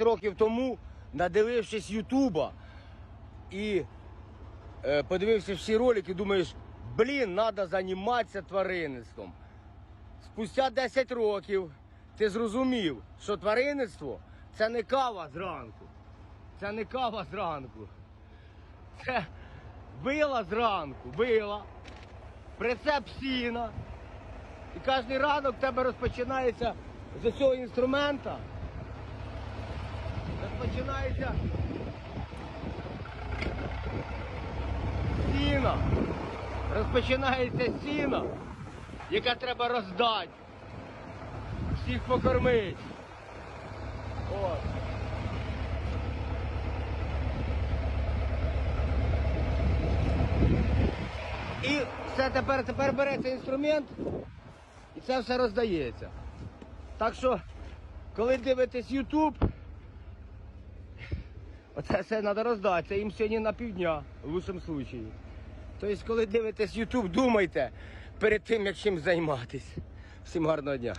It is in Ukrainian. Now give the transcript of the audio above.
10 років тому, надивившись Ютуба і е, подивився всі ролики, думаєш, блін, треба займатися тваринництвом. Спустя 10 років ти зрозумів, що тваринництво це не кава зранку. Це не кава зранку. Це била зранку, била, прицеп сіна. І кожен ранок в тебе розпочинається з цього інструмента. Розпочинається сіна. Розпочинається сіна, яка треба роздати. Всіх покормити. От. І все тепер, тепер береться інструмент і це все роздається. Так що, коли дивитесь YouTube, оце все треба роздати. Це їм сьогодні на півдня, в лучшому випадку. Тобто, коли дивитесь YouTube, думайте перед тим, як чим займатися. Всім гарного дня.